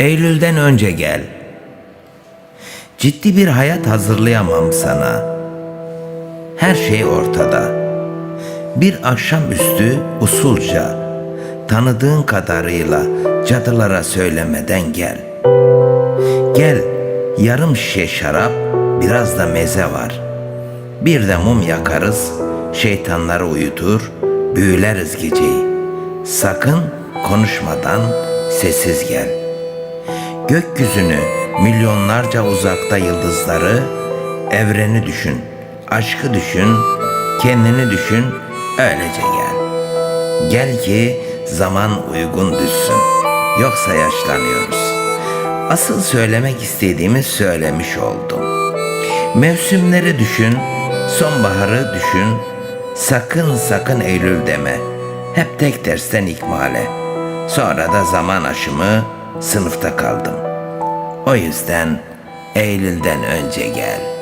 Eylül'den önce gel. Ciddi bir hayat hazırlayamam sana. Her şey ortada. Bir akşamüstü usulca, tanıdığın kadarıyla cadılara söylemeden gel. Gel, yarım şişe şarap, biraz da meze var. Bir de mum yakarız, şeytanları uyutur, büyüleriz geceyi. Sakın konuşmadan sessiz gel. Gökyüzünü, milyonlarca uzakta yıldızları, evreni düşün, aşkı düşün, kendini düşün, öylece gel. Gel ki zaman uygun düşsün. Yoksa yaşlanıyoruz. Asıl söylemek istediğimi söylemiş oldum. Mevsimleri düşün, sonbaharı düşün, sakın sakın Eylül deme. Hep tek dersten ikmale. Sonra da zaman aşımı sınıfta kaldım. O yüzden Eylül'den önce gel.